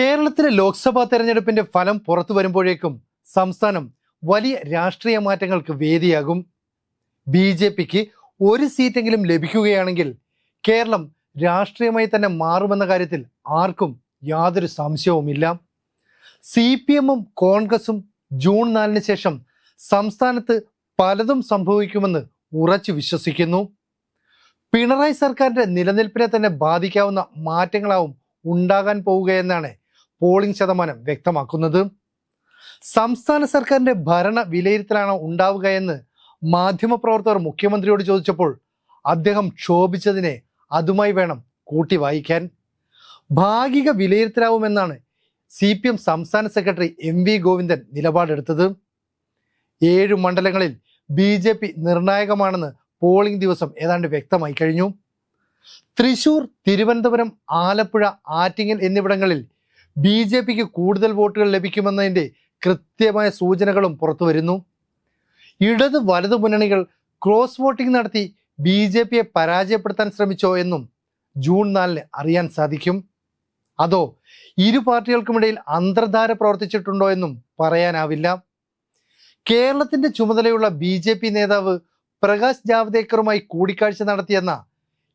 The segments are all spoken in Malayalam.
കേരളത്തിലെ ലോക്സഭാ തെരഞ്ഞെടുപ്പിന്റെ ഫലം പുറത്തു വരുമ്പോഴേക്കും സംസ്ഥാനം വലിയ രാഷ്ട്രീയ മാറ്റങ്ങൾക്ക് വേദിയാകും. ബി ജെ പിക്ക് ഒരു സീറ്റെങ്കിലും ലഭിക്കുകയാണെങ്കിൽ കേരളം രാഷ്ട്രീയമായി തന്നെ മാറുമെന്ന കാര്യത്തിൽ ആർക്കും യാതൊരു സംശയവുമില്ല. സി പി എമ്മും കോൺഗ്രസും ജൂൺ നാലിന് ശേഷം സംസ്ഥാനത്ത് പലതും സംഭവിക്കുമെന്ന് ഉറച്ചു വിശ്വസിക്കുന്നു. പിണറായി സർക്കാരിന്റെ നിലനിൽപ്പിനെ തന്നെ ബാധിക്കാവുന്ന മാറ്റങ്ങളാവും ഉണ്ടാകാൻ പോവുകയെന്നാണ് പോളിംഗ് ശതമാനം വ്യക്തമാക്കുന്നത്. സംസ്ഥാന സർക്കാരിന്റെ ഭരണ വിലയിരുത്തലാണ് ഉണ്ടാവുക എന്ന് മാധ്യമപ്രവർത്തകർ മുഖ്യമന്ത്രിയോട് ചോദിച്ചപ്പോൾ അദ്ദേഹം ക്ഷോഭിച്ചതിനെ അതുമായി വേണം കൂട്ടി വായിക്കാൻ. ഭാഗിക വിലയിരുത്തലാവുമെന്നാണ് സി പി എം സംസ്ഥാന സെക്രട്ടറി എം വി ഗോവിന്ദൻ നിലപാടെടുത്തത്. ഏഴ് മണ്ഡലങ്ങളിൽ ബി ജെ പി നിർണായകമാണെന്ന് പോളിംഗ് ദിവസം ഏതാണ്ട് വ്യക്തമായി കഴിഞ്ഞു. തൃശൂർ തിരുവനന്തപുരം ആലപ്പുഴ ആറ്റിങ്ങൽ എന്നിവിടങ്ങളിൽ ബി ജെ പിക്ക് കൂടുതൽ വോട്ടുകൾ ലഭിക്കുമെന്നതിന്റെ കൃത്യമായ സൂചനകളും പുറത്തു വരുന്നു. ഇടത് വലതു മുന്നണികൾ ക്രോസ് വോട്ടിംഗ് നടത്തി ബി ജെ പിയെ പരാജയപ്പെടുത്താൻ ശ്രമിച്ചോ എന്നും ജൂൺ നാലിന് അറിയാൻ സാധിക്കും. അതോ ഇരു പാർട്ടികൾക്കുമിടയിൽ അന്തർധാര പ്രവർത്തിച്ചിട്ടുണ്ടോ എന്നും പറയാനാവില്ല. കേരളത്തിന്റെ ചുമതലയുള്ള ബി ജെ പി നേതാവ് പ്രകാശ് ജാവ്ദേക്കറുമായി കൂടിക്കാഴ്ച നടത്തിയെന്ന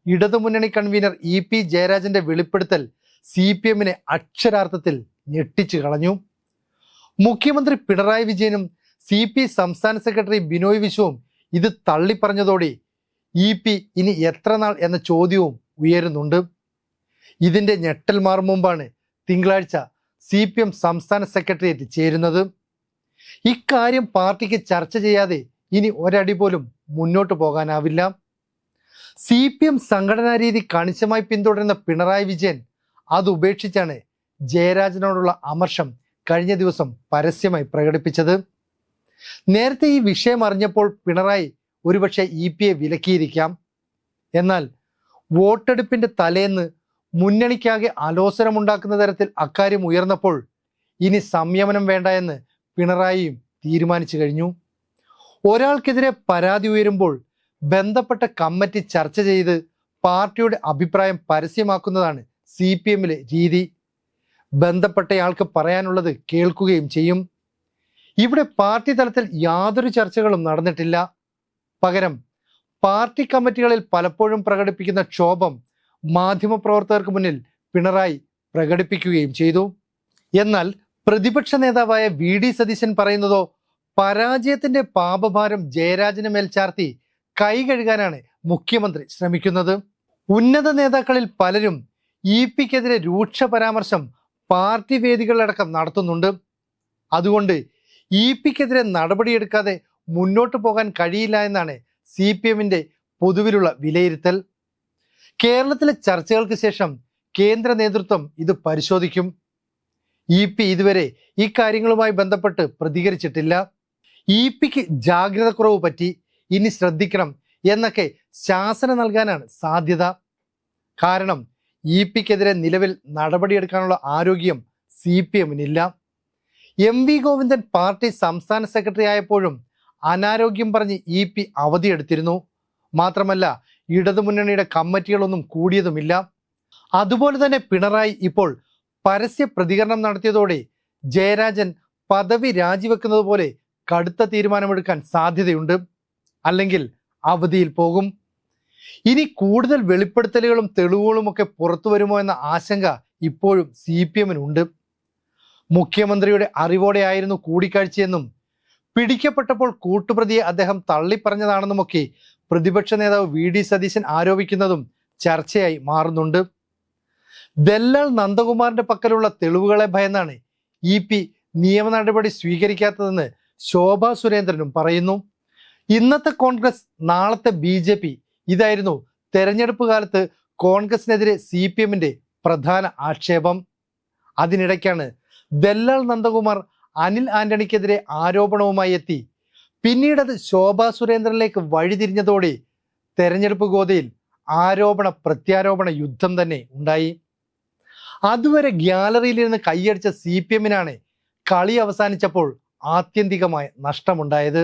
ഇടതുമുന്നണി കൺവീനർ ഇ പി ജയരാജന്റെ വെളിപ്പെടുത്തൽ സി പി എമ്മിനെ അക്ഷരാർത്ഥത്തിൽ ഞെട്ടിച്ചു കളഞ്ഞു. മുഖ്യമന്ത്രി പിണറായി വിജയനും സി പി സംസ്ഥാന സെക്രട്ടറി ബിനോയ് വിശ്വവും ഇത് തള്ളിപ്പറഞ്ഞതോടെ ഇ പി ഇനി എത്ര നാൾ എന്ന ചോദ്യവും ഉയരുന്നുണ്ട്. ഇതിന്റെ ഞെട്ടൽ മാറും മുമ്പാണ് തിങ്കളാഴ്ച സി പി എം സംസ്ഥാന സെക്രട്ടേറിയറ്റ് ചേരുന്നത്. ഇക്കാര്യം പാർട്ടിക്ക് ചർച്ച ചെയ്യാതെ ഇനി ഒരടി പോലും മുന്നോട്ട് പോകാനാവില്ല. സി പി എം സംഘടനാ രീതി കണിശമായി പിന്തുടരുന്ന പിണറായി വിജയൻ അത് ഉപേക്ഷിച്ചാണ് ജയരാജനോടുള്ള അമർഷം കഴിഞ്ഞ ദിവസം പരസ്യമായി പ്രകടിപ്പിച്ചത്. നേരത്തെ ഈ വിഷയം അറിഞ്ഞപ്പോൾ പിണറായി ഒരുപക്ഷെ ഇ പി എ വിലക്കിയിരിക്കാം. എന്നാൽ വോട്ടെടുപ്പിന്റെ തലേന്ന് മുന്നണിക്കാകെ അലോസരമുണ്ടാക്കുന്ന തരത്തിൽ അക്കാര്യം ഉയർന്നപ്പോൾ ഇനി സംയമനം വേണ്ട എന്ന് പിണറായിയും തീരുമാനിച്ചു കഴിഞ്ഞു. ഒരാൾക്കെതിരെ പരാതി ഉയരുമ്പോൾ ബന്ധപ്പെട്ട കമ്മിറ്റി ചർച്ച ചെയ്ത് പാർട്ടിയുടെ അഭിപ്രായം പരസ്യമാക്കുന്നതാണ് സി പി എമ്മിലെ രീതി ബന്ധപ്പെട്ടയാൾക്ക് പറയാനുള്ളത് കേൾക്കുകയും ചെയ്യും. ഇവിടെ പാർട്ടി തലത്തിൽ യാതൊരു ചർച്ചകളും നടന്നിട്ടില്ല. പകരം പാർട്ടി കമ്മിറ്റികളിൽ പലപ്പോഴും പ്രകടിപ്പിക്കുന്ന ക്ഷോഭം മാധ്യമപ്രവർത്തകർക്ക് മുന്നിൽ പിണറായി പ്രകടിപ്പിക്കുകയും ചെയ്തു. എന്നാൽ പ്രതിപക്ഷ നേതാവായ വി ഡി സതീശൻ പറയുന്നതോ പരാജയത്തിന്റെ പാപഭാരം ജയരാജന് മേൽ ചാർത്തി കൈ കഴുകാനാണ് മുഖ്യമന്ത്രി ശ്രമിക്കുന്നത്. ഉന്നത നേതാക്കളിൽ പലരും ഇ പിക്കെതിരെ രൂക്ഷ പരാമർശം പാർട്ടി വേദികളിലടക്കം നടത്തുന്നുണ്ട്. അതുകൊണ്ട് ഇ പിക്കെതിരെ നടപടിയെടുക്കാതെ മുന്നോട്ട് പോകാൻ കഴിയില്ല എന്നാണ് സി പി എമ്മിന്റെ പൊതുവിലുള്ള വിലയിരുത്തൽ. കേരളത്തിലെ ചർച്ചകൾക്ക് ശേഷം കേന്ദ്ര നേതൃത്വം ഇത് പരിശോധിക്കും. ഇ പി ഇതുവരെ ഇക്കാര്യങ്ങളുമായി കാര്യങ്ങളുമായി ബന്ധപ്പെട്ട് പ്രതികരിച്ചിട്ടില്ല. ഇ പിക്ക് ജാഗ്രത കുറവ് പറ്റി ഇനി ശ്രദ്ധിക്കണം എന്നൊക്കെ ശാസന നൽകാനാണ് സാധ്യത. കാരണം ഇ പിക്കെതിരെ നിലവിൽ നടപടിയെടുക്കാനുള്ള ആരോഗ്യം സി പി എമ്മിനില്ല എം വി ഗോവിന്ദൻ പാർട്ടി സംസ്ഥാന സെക്രട്ടറി ആയപ്പോഴും അനാരോഗ്യം പറഞ്ഞ് ഇ പി അവധിയെടുത്തിരുന്നു. മാത്രമല്ല ഇടതുമുന്നണിയുടെ കമ്മിറ്റികളൊന്നും കൂടിയതുമില്ല. അതുപോലെ തന്നെ പിണറായി ഇപ്പോൾ പരസ്യ പ്രതികരണം നടത്തിയതോടെ ജയരാജൻ പദവി രാജിവെക്കുന്നത് പോലെ കടുത്ത തീരുമാനമെടുക്കാൻ സാധ്യതയുണ്ട്. അല്ലെങ്കിൽ അവധിയിൽ പോകും. ഇനി കൂടുതൽ വെളിപ്പെടുത്തലുകളും തെളിവുകളും ഒക്കെ പുറത്തു വരുമോ എന്ന ആശങ്ക ഇപ്പോഴും സി പി എമ്മിനുണ്ട്. മുഖ്യമന്ത്രിയുടെ അറിവോടെയായിരുന്നു കൂടിക്കാഴ്ചയെന്നും പിടിക്കപ്പെട്ടപ്പോൾ കൂട്ടുപ്രതിയെ അദ്ദേഹം തള്ളിപ്പറഞ്ഞതാണെന്നുമൊക്കെ പ്രതിപക്ഷ നേതാവ് വി ഡി സതീശൻ ആരോപിക്കുന്നതും ചർച്ചയായി മാറുന്നുണ്ട്. ദല്ലാൽ നന്ദകുമാറിന്റെ പക്കലുള്ള തെളിവുകളെ ഭയന്നാണ് ഇ പി നിയമ നടപടി സ്വീകരിക്കാത്തതെന്ന് ശോഭാ സുരേന്ദ്രനും പറയുന്നു. ഇന്നത്തെ കോൺഗ്രസ് നാളത്തെ ബി ജെ പി ഇതായിരുന്നു തെരഞ്ഞെടുപ്പ് കാലത്ത് കോൺഗ്രസിനെതിരെ സി പി എമ്മിന്റെ പ്രധാന ആക്ഷേപം. അതിനിടയ്ക്കാണ് ദല്ലാൽ നന്ദകുമാർ അനിൽ ആന്റണിക്കെതിരെ ആരോപണവുമായി എത്തി. പിന്നീടത് ശോഭാ സുരേന്ദ്രനിലേക്ക് വഴിതിരിഞ്ഞതോടെ തെരഞ്ഞെടുപ്പ് ഗോതയിൽ ആരോപണ പ്രത്യാരോപണ യുദ്ധം തന്നെ ഉണ്ടായി. അതുവരെ ഗ്യാലറിയിൽ നിന്ന് കൈയടിച്ച സി പി എമ്മിനാണ് കളി അവസാനിച്ചപ്പോൾ ആത്യന്തികമായ നഷ്ടമുണ്ടായത്.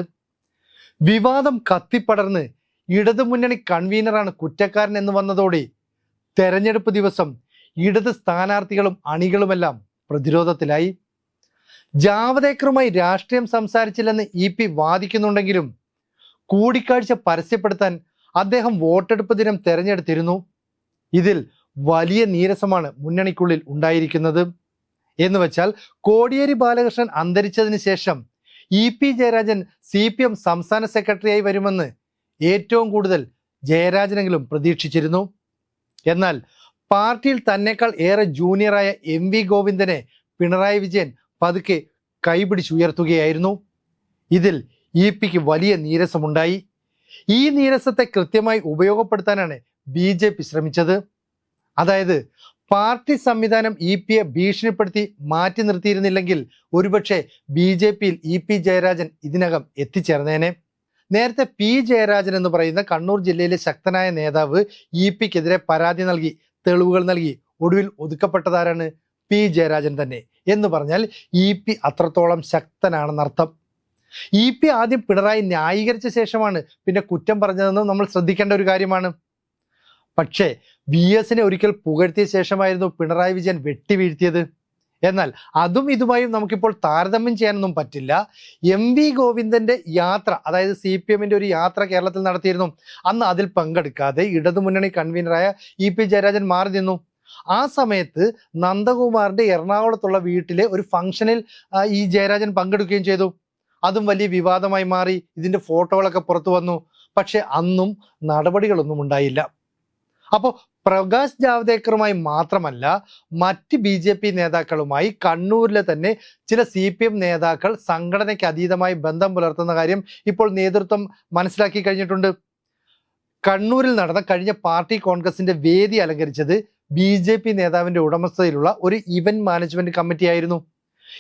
വിവാദം കത്തിപ്പടർന്ന് ഇടതുമുന്നണി കൺവീനറാണ് കുറ്റക്കാരൻ എന്ന് വന്നതോടെ തെരഞ്ഞെടുപ്പ് ദിവസം ഇടത് സ്ഥാനാർത്ഥികളും അണികളുമെല്ലാം പ്രതിരോധത്തിലായി. ജാവദേക്കറുമായി രാഷ്ട്രീയം സംസാരിച്ചില്ലെന്ന് ഇ പി വാദിക്കുന്നുണ്ടെങ്കിലും കൂടിക്കാഴ്ച പരസ്യപ്പെടുത്താൻ അദ്ദേഹം വോട്ടെടുപ്പ് ദിനം തെരഞ്ഞെടുത്തിരുന്നു. ഇതിൽ വലിയ നീരസമാണ് മുന്നണിക്കുള്ളിൽ ഉണ്ടായിരിക്കുന്നത്. എന്ന് വെച്ചാൽ കോടിയേരി ബാലകൃഷ്ണൻ അന്തരിച്ചതിന് ശേഷം E P Jayarajan C P M സംസ്ഥാന സെക്രട്ടറിയായി വരുമെന്ന് ഏറ്റവും കൂടുതൽ ജയരാജനെങ്കിലും പ്രതീക്ഷിച്ചിരുന്നു. എന്നാൽ പാർട്ടിയിൽ തന്നെക്കാൾ ഏറെ ജൂനിയറായ എം വി ഗോവിന്ദനെ പിണറായി വിജയൻ പതുക്കെ കൈപിടിച്ചുയർത്തുകയായിരുന്നു. ഇതിൽ ഇ പിക്ക് വലിയ നീരസമുണ്ടായി. ഈ നീരസത്തെ കൃത്യമായി ഉപയോഗപ്പെടുത്താനാണ് ബി ജെ പി ശ്രമിച്ചത്. അതായത് പാർട്ടി സംവിധാനം ഇ പിയെ ഭീഷണിപ്പെടുത്തി മാറ്റി നിർത്തിയിരുന്നില്ലെങ്കിൽ ഒരുപക്ഷെ ബി ജെ പിയിൽ ഇ പി ജയരാജൻ ഇതിനകം എത്തിച്ചേർന്നേനെ. നേരത്തെ പി ജയരാജൻ എന്ന് പറയുന്ന കണ്ണൂർ ജില്ലയിലെ ശക്തനായ നേതാവ് ഇ പിക്കെതിരെ പരാതി നൽകി തെളിവുകൾ നൽകി. ഒടുവിൽ ഒതുക്കപ്പെട്ടതാരാണ് പി ജയരാജൻ തന്നെ. എന്ന് പറഞ്ഞാൽ ഇ പി അത്രത്തോളം ശക്തനാണെന്നർത്ഥം ഇ പി ആദ്യം പിണറായി ന്യായീകരിച്ച ശേഷമാണ് പിന്നെ കുറ്റം പറഞ്ഞതെന്നും നമ്മൾ ശ്രദ്ധിക്കേണ്ട ഒരു കാര്യമാണ്. പക്ഷേ വി എസിനെ ഒരിക്കൽ പുകഴ്ത്തിയ ശേഷമായിരുന്നു പിണറായി വിജയൻ വെട്ടിവീഴ്ത്തിയത് എന്നാൽ അതും ഇതുമായും നമുക്കിപ്പോൾ താരതമ്യം ചെയ്യാനൊന്നും പറ്റില്ല. എം വി ഗോവിന്ദന്റെ യാത്ര അതായത് സി പി എമ്മിന്റെ ഒരു യാത്ര കേരളത്തിൽ നടത്തിയിരുന്നു. അന്ന് അതിൽ പങ്കെടുക്കാതെ ഇടതുമുന്നണി കൺവീനറായ ഇ പി ജയരാജൻ മാറി നിന്നു. ആ സമയത്ത് നന്ദകുമാറിന്റെ എറണാകുളത്തുള്ള വീട്ടിലെ ഒരു ഫംഗ്ഷനിൽ ഈ ജയരാജൻ പങ്കെടുക്കുകയും ചെയ്തു. അതും വലിയ വിവാദമായി മാറി. ഇതിന്റെ ഫോട്ടോകളൊക്കെ പുറത്തു വന്നു. പക്ഷെ അന്നും നടപടികളൊന്നും ഉണ്ടായില്ല. അപ്പോൾ പ്രകാശ് ജാവ്ദേക്കറുമായി മാത്രമല്ല മറ്റ് ബി ജെ പി നേതാക്കളുമായി കണ്ണൂരിലെ തന്നെ ചില സി പി എം നേതാക്കൾ സംഘടനയ്ക്ക് അതീതമായി ബന്ധം പുലർത്തുന്ന കാര്യം ഇപ്പോൾ നേതൃത്വം മനസ്സിലാക്കി കഴിഞ്ഞിട്ടുണ്ട്. കണ്ണൂരിൽ നടന്ന കഴിഞ്ഞ പാർട്ടി കോൺഗ്രസിന്റെ വേദി അലങ്കരിച്ചത് ബി ജെ പി നേതാവിന്റെ ഉടമസ്ഥതയിലുള്ള ഒരു ഇവന്റ് മാനേജ്മെന്റ് കമ്മിറ്റി ആയിരുന്നു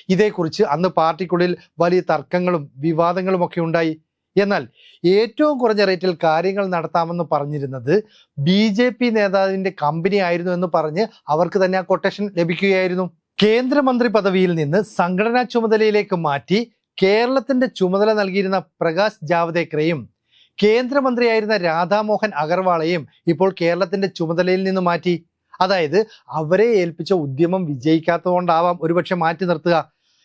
ഇതേക്കുറിച്ച് അന്ന് പാർട്ടിക്കുള്ളിൽ വലിയ തർക്കങ്ങളും വിവാദങ്ങളും ഒക്കെ ഉണ്ടായി. എന്നാൽ ഏറ്റവും കുറഞ്ഞ റേറ്റിൽ കാര്യങ്ങൾ നടത്താമെന്ന് പറഞ്ഞിരുന്നത് ബി ജെ പി നേതാവിന്റെ കമ്പനി ആയിരുന്നു എന്ന് പറഞ്ഞ് അവർക്ക് തന്നെ ആ കൊട്ടേഷൻ ലഭിക്കുകയായിരുന്നു. കേന്ദ്രമന്ത്രി പദവിയിൽ നിന്ന് സംഘടനാ ചുമതലയിലേക്ക് മാറ്റി കേരളത്തിന്റെ ചുമതല നൽകിയിരുന്ന പ്രകാശ് ജാവദേക്കറെയും കേന്ദ്രമന്ത്രിയായിരുന്ന രാധാമോഹൻ അഗർവാളെയും ഇപ്പോൾ കേരളത്തിന്റെ ചുമതലയിൽ നിന്ന് മാറ്റി. അതായത് അവരെ ഏൽപ്പിച്ച ഉദ്യമം വിജയിക്കാത്തതുകൊണ്ടാവാം ഒരുപക്ഷെ മാറ്റി നിർത്തുക.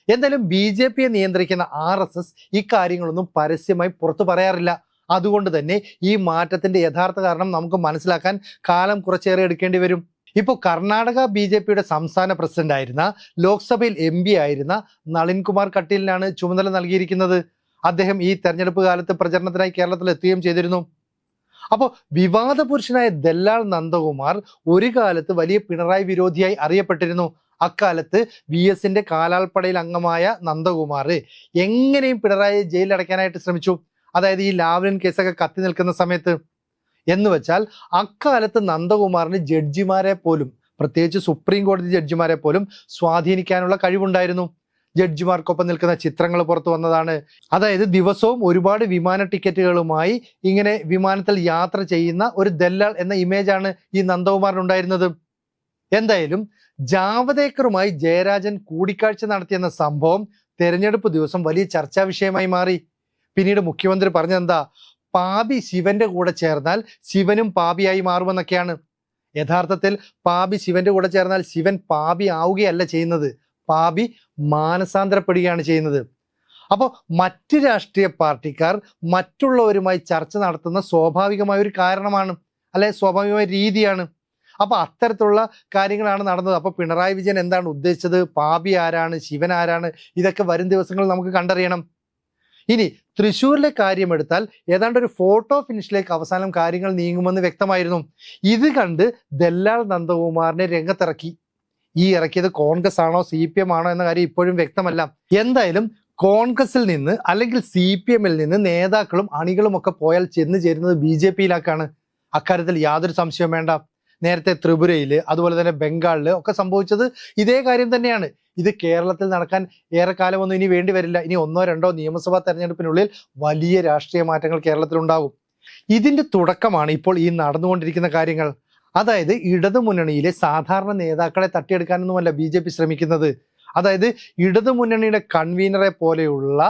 എന്തായാലും ബി ജെ പിയെ നിയന്ത്രിക്കുന്ന ആർ എസ് എസ് ഇക്കാര്യങ്ങളൊന്നും പരസ്യമായി പുറത്തു പറയാറില്ല. അതുകൊണ്ട് തന്നെ ഈ മാറ്റത്തിന്റെ യഥാർത്ഥ കാരണം നമുക്ക് മനസ്സിലാക്കാൻ കാലം കുറച്ചേറെ എടുക്കേണ്ടി വരും. ഇപ്പോൾ കർണാടക ബി ജെ പിയുടെ സംസ്ഥാന പ്രസിഡന്റ് ആയിരുന്ന ലോക്സഭയിൽ എം പി ആയിരുന്ന നളിൻകുമാർ കട്ടീലിനാണ് ചുമതല നൽകിയിരിക്കുന്നത്. അദ്ദേഹം ഈ തെരഞ്ഞെടുപ്പ് കാലത്ത് പ്രചരണത്തിനായി കേരളത്തിൽ എത്തുകയും ചെയ്തിരുന്നു. അപ്പോൾ വിവാദ പുരുഷനായ ദല്ലാൾ നന്ദകുമാർ ഒരു കാലത്ത് വലിയ പിണറായി വിരോധിയായി അറിയപ്പെട്ടിരുന്നു. അക്കാലത്ത് വി എസിന്റെ കാലാൾപ്പടയിൽ അംഗമായ നന്ദകുമാർ എങ്ങനെയും പിണറായി ജയിലിൽ അടയ്ക്കാനായിട്ട് ശ്രമിച്ചു? അതായത് ഈ ലാവ്ലിൻ കേസൊക്കെ കത്തി നിൽക്കുന്ന സമയത്ത്. എന്ന് വെച്ചാൽ അക്കാലത്ത് നന്ദകുമാറിന് ജഡ്ജിമാരെ പോലും പ്രത്യേകിച്ച് സുപ്രീം കോടതി ജഡ്ജിമാരെ പോലും സ്വാധീനിക്കാനുള്ള കഴിവുണ്ടായിരുന്നു. ജഡ്ജിമാർക്കൊപ്പം നിൽക്കുന്ന ചിത്രങ്ങൾ പുറത്തു വന്നതാണ്. അതായത് ദിവസവും ഒരുപാട് വിമാന ടിക്കറ്റുകളുമായി ഇങ്ങനെ വിമാനത്തിൽ യാത്ര ചെയ്യുന്ന ഒരു ദല്ലാൾ എന്ന ഇമേജാണ് ഈ നന്ദകുമാറിനുണ്ടായിരുന്നത്. എന്തായാലും ജാവദേക്കറുമായി ജയരാജൻ കൂടിക്കാഴ്ച നടത്തിയെന്ന സംഭവം തെരഞ്ഞെടുപ്പ് ദിവസം വലിയ ചർച്ചാ വിഷയമായി മാറി. പിന്നീട് മുഖ്യമന്ത്രി പറഞ്ഞതെന്താ? പാപി ശിവന്റെ കൂടെ ചേർന്നാൽ ശിവനും പാപിയായി മാറുമെന്നൊക്കെയാണ്. യഥാർത്ഥത്തിൽ പാപി ശിവന്റെ കൂടെ ചേർന്നാൽ ശിവൻ പാപി ആവുകയല്ല ചെയ്യുന്നത്. പാപി മാനസാന്തരപ്പെടുകയാണ് ചെയ്യുന്നത്. അപ്പോൾ മറ്റ് രാഷ്ട്രീയ പാർട്ടിക്കാർ മറ്റുള്ളവരുമായി ചർച്ച നടത്തുന്ന സ്വാഭാവികമായ ഒരു കാരണമാണ്. അല്ലെ സ്വാഭാവികമായ രീതിയാണ്. അപ്പൊ അത്തരത്തിലുള്ള കാര്യങ്ങളാണ് നടന്നത്. അപ്പോൾ പിണറായി വിജയൻ എന്താണ് ഉദ്ദേശിച്ചത്? പാപി ആരാണ്? ശിവൻ ആരാണ്? ഇതൊക്കെ വരും ദിവസങ്ങളിൽ നമുക്ക് കണ്ടറിയണം. ഇനി തൃശ്ശൂരിലെ കാര്യം എടുത്താൽ ഏതാണ്ട് ഒരു ഫോട്ടോ ഫിനിഷിലേക്ക് അവസാനം കാര്യങ്ങൾ നീങ്ങുമെന്ന് വ്യക്തമായിരുന്നു. ഇത് കണ്ട് ദല്ലാൽ നന്ദകുമാറിനെ രംഗത്തിറക്കി. ഈ ഇറക്കിയത് കോൺഗ്രസ് ആണോ സി പി എം ആണോ എന്ന കാര്യം ഇപ്പോഴും വ്യക്തമല്ല. എന്തായാലും കോൺഗ്രസിൽ നിന്ന് അല്ലെങ്കിൽ സി പി എമ്മിൽ നിന്ന് നേതാക്കളും അണികളും ഒക്കെ പോയാൽ ചെന്ന് ചേരുന്നത് ബി ജെ പിയിലേക്കാണ്. അക്കാര്യത്തിൽ യാതൊരു സംശയവും വേണ്ട. നേരത്തെ ത്രിപുരയിൽ അതുപോലെ തന്നെ ബംഗാളിൽ ഒക്കെ സംഭവിച്ചത് ഇതേ കാര്യം തന്നെയാണ്. ഇത് കേരളത്തിൽ നടക്കാൻ ഏറെക്കാലമൊന്നും ഇനി വേണ്ടി വരില്ല. ഇനി ഒന്നോ രണ്ടോ നിയമസഭാ തെരഞ്ഞെടുപ്പിനുള്ളിൽ വലിയ രാഷ്ട്രീയ മാറ്റങ്ങൾ കേരളത്തിൽ ഉണ്ടാകും ഇതിന്റെ തുടക്കമാണ് ഇപ്പോൾ ഈ നടന്നുകൊണ്ടിരിക്കുന്ന കാര്യങ്ങൾ. അതായത് ഇടതുമുന്നണിയിലെ സാധാരണ നേതാക്കളെ തട്ടിയെടുക്കാനൊന്നുമല്ല ബി ജെ പി ശ്രമിക്കുന്നത്. അതായത് ഇടതു മുന്നണിയുടെ കൺവീനറെ പോലെയുള്ള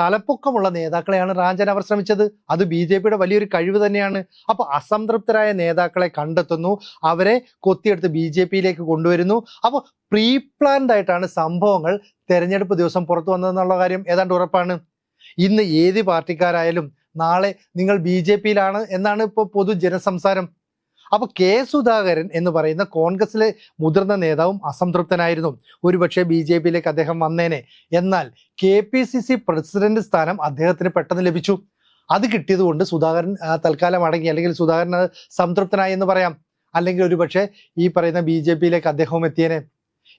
തലപ്പൊക്കമുള്ള നേതാക്കളെയാണ് റാഞ്ചൻ അവർ ശ്രമിച്ചത്. അത് ബി ജെ പിയുടെ വലിയൊരു കഴിവ് തന്നെയാണ്. അപ്പോൾ അസംതൃപ്തരായ നേതാക്കളെ കണ്ടെത്തുന്നു. അവരെ കൊത്തിയെടുത്ത് ബി ജെ പിയിലേക്ക് കൊണ്ടുവരുന്നു. അപ്പോൾ പ്രീ പ്ലാൻഡ് ആയിട്ടാണ് സംഭവങ്ങൾ തെരഞ്ഞെടുപ്പ് ദിവസം പുറത്തു വന്നതെന്നുള്ള കാര്യം ഏതാണ്ട് ഉറപ്പാണ്. ഇന്ന് ഏത് പാർട്ടിക്കാരായാലും നാളെ നിങ്ങൾ ബി ജെ പിയിലാണ് എന്നാണ് ഇപ്പോൾ പൊതു ജനസംസാരം അപ്പൊ കെ സുധാകരൻ എന്ന് പറയുന്ന കോൺഗ്രസിലെ മുതിർന്ന നേതാവും അസംതൃപ്തനായിരുന്നു. ഒരുപക്ഷെ ബി ജെ പിയിലേക്ക് അദ്ദേഹം വന്നേനെ. എന്നാൽ K P C C president സ്ഥാനം അദ്ദേഹത്തിന് പെട്ടെന്ന് ലഭിച്ചു. അത് കിട്ടിയതുകൊണ്ട് സുധാകരൻ തൽക്കാലം അടങ്ങി. അല്ലെങ്കിൽ സുധാകരൻ സംതൃപ്തനായി എന്ന് പറയാം. അല്ലെങ്കിൽ ഒരുപക്ഷെ ഈ പറയുന്ന ബി ജെ പിയിലേക്ക് അദ്ദേഹവും എത്തിയേനെ.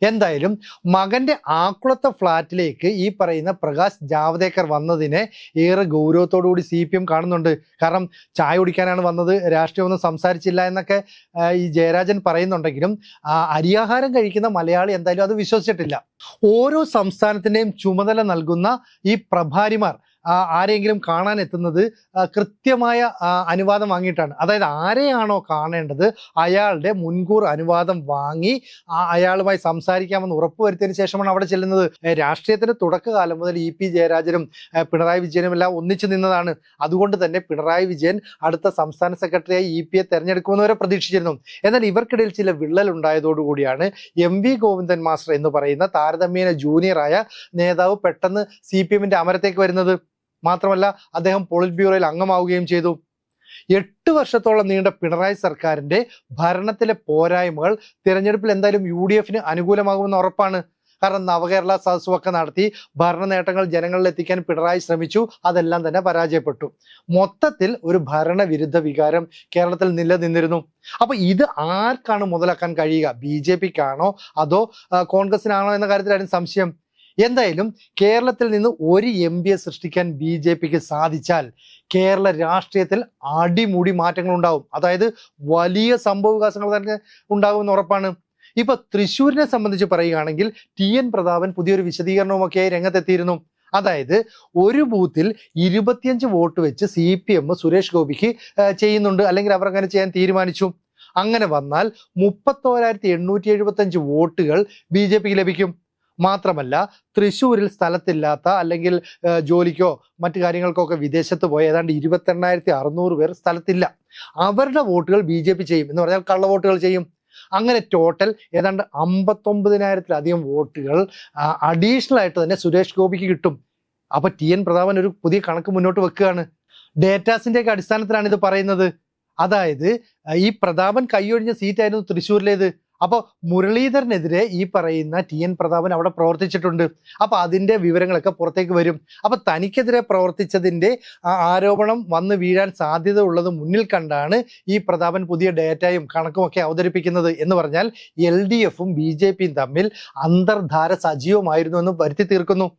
എന്തായാലും മകന്റെ ആക്കുളത്തെ ഫ്ലാറ്റിലേക്ക് ഈ പറയുന്ന പ്രകാശ് ജാവദേക്കർ വന്നതിനെ ഏറെ ഗൗരവത്തോടുകൂടി സി പി എം കാണുന്നുണ്ട്. കാരണം ചായ കുടിക്കാനാണ് വന്നത് രാഷ്ട്രീയമൊന്നും സംസാരിച്ചില്ല എന്നൊക്കെ ഈ ജയരാജൻ പറയുന്നുണ്ടെങ്കിലും അരിയാഹാരം കഴിക്കുന്ന മലയാളി എന്തായാലും അത് വിശ്വസിച്ചിട്ടില്ല. ഓരോ സംസ്ഥാനത്തിന്റെയും ചുമതല നൽകുന്ന ഈ പ്രഭാരിമാർ ആരെങ്കിലും കാണാൻ എത്തുന്നത് കൃത്യമായ അനുവാദം വാങ്ങിയിട്ടാണ്. അതായത് ആരെയാണോ കാണേണ്ടത് അയാളുടെ മുൻകൂർ അനുവാദം വാങ്ങി അയാളുമായി സംസാരിക്കാമെന്ന് ഉറപ്പുവരുത്തിയതിനു ശേഷമാണ് അവിടെ ചെല്ലുന്നത്. രാഷ്ട്രീയത്തിന്റെ തുടക്കകാലം മുതൽ ഇ പി ജയരാജനും പിണറായി വിജയനും എല്ലാം ഒന്നിച്ചു നിന്നതാണ്. അതുകൊണ്ട് തന്നെ പിണറായി വിജയൻ അടുത്ത സംസ്ഥാന സെക്രട്ടറിയായി ഇ പിയെ തെരഞ്ഞെടുക്കുമെന്ന് വരെ പ്രതീക്ഷിച്ചിരുന്നു. എന്നാൽ ഇവർക്കിടയിൽ ചില വിള്ളൽ ഉണ്ടായതോടുകൂടിയാണ് എം വി ഗോവിന്ദൻ മാസ്റ്റർ എന്ന് പറയുന്ന താരതമ്യേന ജൂനിയറായ നേതാവ് പെട്ടെന്ന് സി പി എമ്മിന്റെ അമരത്തേക്ക് വരുന്നത്. മാത്രമല്ല അദ്ദേഹം പോളിറ്റ് ബ്യൂറോയിൽ അംഗമാവുകയും ചെയ്തു. എട്ട് വർഷത്തോളം നീണ്ട പിണറായി സർക്കാരിന്റെ ഭരണത്തിലെ പോരായ്മകൾ തിരഞ്ഞെടുപ്പിൽ എന്തായാലും യു ഡി എഫിന് അനുകൂലമാകുമെന്ന് ഉറപ്പാണ്. കാരണം നവകേരള സദസ്സുമൊക്കെ നടത്തി ഭരണ നേട്ടങ്ങൾ ജനങ്ങളിൽ എത്തിക്കാൻ പിണറായി ശ്രമിച്ചു അതെല്ലാം തന്നെ പരാജയപ്പെട്ടു. മൊത്തത്തിൽ ഒരു ഭരണവിരുദ്ധ വികാരം കേരളത്തിൽ നിലനിന്നിരുന്നു. അപ്പൊ ഇത് ആർക്കാണ് മുതലാക്കാൻ കഴിയുക? ബി ജെ പിക്കാണോ? അതോ കോൺഗ്രസിനാണോ എന്ന കാര്യത്തിലായിരുന്നു സംശയം. എന്തായാലും കേരളത്തിൽ നിന്ന് ഒരു എം പിയെ സൃഷ്ടിക്കാൻ ബി ജെ പിക്ക് സാധിച്ചാൽ കേരള രാഷ്ട്രീയത്തിൽ അടിമുടി മാറ്റങ്ങൾ ഉണ്ടാവും അതായത് വലിയ സംഭവവികാസങ്ങൾ തന്നെ ഉണ്ടാകുമെന്ന് ഉറപ്പാണ്. ഇപ്പൊ തൃശ്ശൂരിനെ സംബന്ധിച്ച് പറയുകയാണെങ്കിൽ ടി എൻ പ്രതാപൻ പുതിയൊരു വിശദീകരണവുമൊക്കെയായി രംഗത്തെത്തിയിരുന്നു. അതായത് ഒരു ബൂത്തിൽ ഇരുപത്തിയഞ്ച് വോട്ട് വെച്ച് സി പി എം സുരേഷ് ഗോപിക്ക് ചെയ്യുന്നുണ്ട്. അല്ലെങ്കിൽ അവർ അങ്ങനെ ചെയ്യാൻ തീരുമാനിച്ചു. അങ്ങനെ വന്നാൽ മുപ്പത്തോരായിരത്തി എണ്ണൂറ്റി എഴുപത്തഞ്ച് വോട്ടുകൾ ബി ജെ പിക്ക് ലഭിക്കും. മാത്രമല്ല തൃശ്ശൂരിൽ സ്ഥലത്തില്ലാത്ത അല്ലെങ്കിൽ ജോലിക്കോ മറ്റു കാര്യങ്ങൾക്കൊക്കെ വിദേശത്ത് പോയ ഏതാണ്ട് ഇരുപത്തെണ്ണായിരത്തി അറുന്നൂറ് പേർ സ്ഥലത്തില്ല. അവരുടെ വോട്ടുകൾ ബി ജെ പി ചെയ്യും എന്ന് പറഞ്ഞാൽ കള്ള വോട്ടുകൾ ചെയ്യും. അങ്ങനെ ടോട്ടൽ ഏതാണ്ട് അമ്പത്തൊമ്പതിനായിരത്തിലധികം വോട്ടുകൾ അഡീഷണൽ ആയിട്ട് തന്നെ സുരേഷ് ഗോപിക്ക് കിട്ടും. അപ്പൊ ടി എൻ പ്രതാപൻ ഒരു പുതിയ കണക്ക് മുന്നോട്ട് വെക്കുകയാണ്. ഡേറ്റാസിന്റെ ഒക്കെ അടിസ്ഥാനത്തിലാണ് ഇത് പറയുന്നത്. അതായത് ഈ പ്രതാപൻ കൈയൊഴിഞ്ഞ സീറ്റായിരുന്നു തൃശ്ശൂരിലേത്. അപ്പോൾ മുരളീധരനെതിരെ ഈ പറയുന്ന ടി എൻ പ്രതാപൻ അവിടെ പ്രവർത്തിച്ചിട്ടുണ്ട്. അപ്പോൾ അതിന്റെ വിവരങ്ങളൊക്കെ പുറത്തേക്ക് വരും. അപ്പോൾ തനിക്കെതിരെ പ്രവർത്തിച്ചതിന്റെ ആരോപണം വന്ന് വീഴാൻ സാധ്യത ഉള്ളത് മുന്നിൽ കണ്ടാണ് ഈ പ്രതാപൻ പുതിയ ഡേറ്റയും കണക്കുമൊക്കെ അവതരിപ്പിക്കുന്നത് എന്ന് പറഞ്ഞാൽ എൽ ഡി എഫും ബി ജെ പിയും തമ്മിൽ അന്തർധാര സജീവമായിരുന്നു എന്ന് വരുത്തി തീർക്കുന്നു.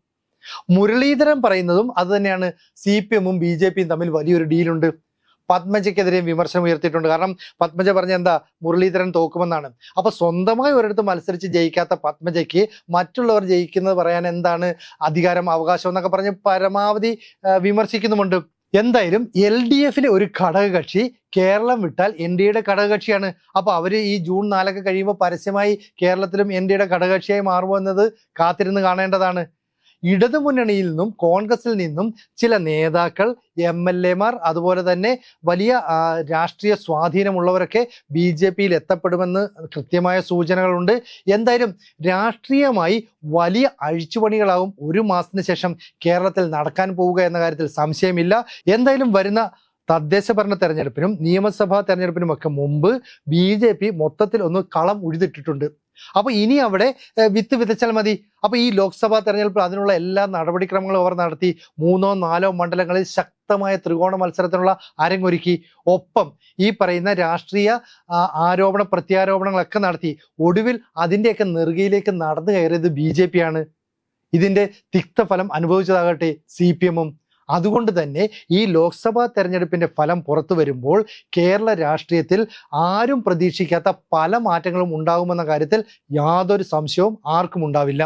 മുരളീധരൻ പറയുന്നതും അത് തന്നെയാണ്. സി പി എമ്മും ബി ജെ പിയും തമ്മിൽ വലിയൊരു ഡീലുണ്ട് പത്മജയ്ക്കെതിരെ വിമർശനം ഉയർത്തിയിട്ടുണ്ട്. കാരണം പത്മജ പറഞ്ഞ എന്താ മുരളീധരൻ തോക്കുമെന്നാണ്. അപ്പൊ സ്വന്തമായി ഒരിടത്ത് മത്സരിച്ച് ജയിക്കാത്ത പത്മജയ്ക്ക് മറ്റുള്ളവർ ജയിക്കുന്നത് പറയാൻ എന്താണ് അധികാരം അവകാശം എന്നൊക്കെ പറഞ്ഞ് പരമാവധി വിമർശിക്കുന്നുമുണ്ട്. എന്തായാലും എൽ ഡി എഫിലെ ഒരു ഘടകകക്ഷി കേരളം വിട്ടാൽ എൻ ഡി എയുടെ ഘടകകക്ഷിയാണ്. അപ്പൊ അവർ ഈ ജൂൺ നാലൊക്കെ കഴിയുമ്പോൾ പരസ്യമായി കേരളത്തിലും എൻ ഡി എയുടെ ഘടകകക്ഷിയായി മാറുമോ എന്നത് കാത്തിരുന്ന് കാണേണ്ടതാണ്. ഇടതുമുന്നണിയിൽ നിന്നും കോൺഗ്രസിൽ നിന്നും ചില നേതാക്കൾ എം എൽ എമാർ അതുപോലെ തന്നെ വലിയ രാഷ്ട്രീയ സ്വാധീനമുള്ളവരൊക്കെ ബി ജെ പിയിൽ എത്തപ്പെടുമെന്ന് കൃത്യമായ സൂചനകളുണ്ട്. എന്തായാലും രാഷ്ട്രീയമായി വലിയ അഴിച്ചുപണികളാവും ഒരു മാസത്തിന് ശേഷം കേരളത്തിൽ നടക്കാൻ പോവുക എന്ന കാര്യത്തിൽ സംശയമില്ല. എന്തായാലും വരുന്ന തദ്ദേശ ഭരണ തെരഞ്ഞെടുപ്പിനും നിയമസഭാ തെരഞ്ഞെടുപ്പിനും ഒക്കെ മുമ്പ് ബി ജെ പി മൊത്തത്തിൽ ഒന്ന് കളം ഉഴുതിട്ടിട്ടുണ്ട്. അപ്പൊ ഇനി അവിടെ വിത്ത് വിതച്ചാൽ മതി. അപ്പോൾ ഈ ലോക്സഭാ തെരഞ്ഞെടുപ്പിൽ അതിനുള്ള എല്ലാ നടപടിക്രമങ്ങളും അവർ നടത്തി. മൂന്നോ നാലോ മണ്ഡലങ്ങളിൽ ശക്തമായ ത്രികോണ മത്സരത്തിനുള്ള അരങ്ങൊരുക്കി. ഒപ്പം ഈ പറയുന്ന രാഷ്ട്രീയ ആരോപണ പ്രത്യാരോപണങ്ങളൊക്കെ നടത്തി. ഒടുവിൽ അതിന്റെയൊക്കെ നെറുകയിലേക്ക് നടന്നു കയറിയത് ബി ജെ പി ആണ്. ഇതിന്റെ തിക്തഫലം അനുഭവിച്ചതാകട്ടെ സി പി എമ്മും. അതുകൊണ്ട് തന്നെ ഈ ലോക്സഭാ തെരഞ്ഞെടുപ്പിന്റെ ഫലം പുറത്തു വരുമ്പോൾ കേരള രാഷ്ട്രീയത്തിൽ ആരും പ്രതീക്ഷിക്കാത്ത പല മാറ്റങ്ങളും ഉണ്ടാകുമെന്ന കാര്യത്തിൽ യാതൊരു സംശയവും ആർക്കും ഉണ്ടാവില്ല.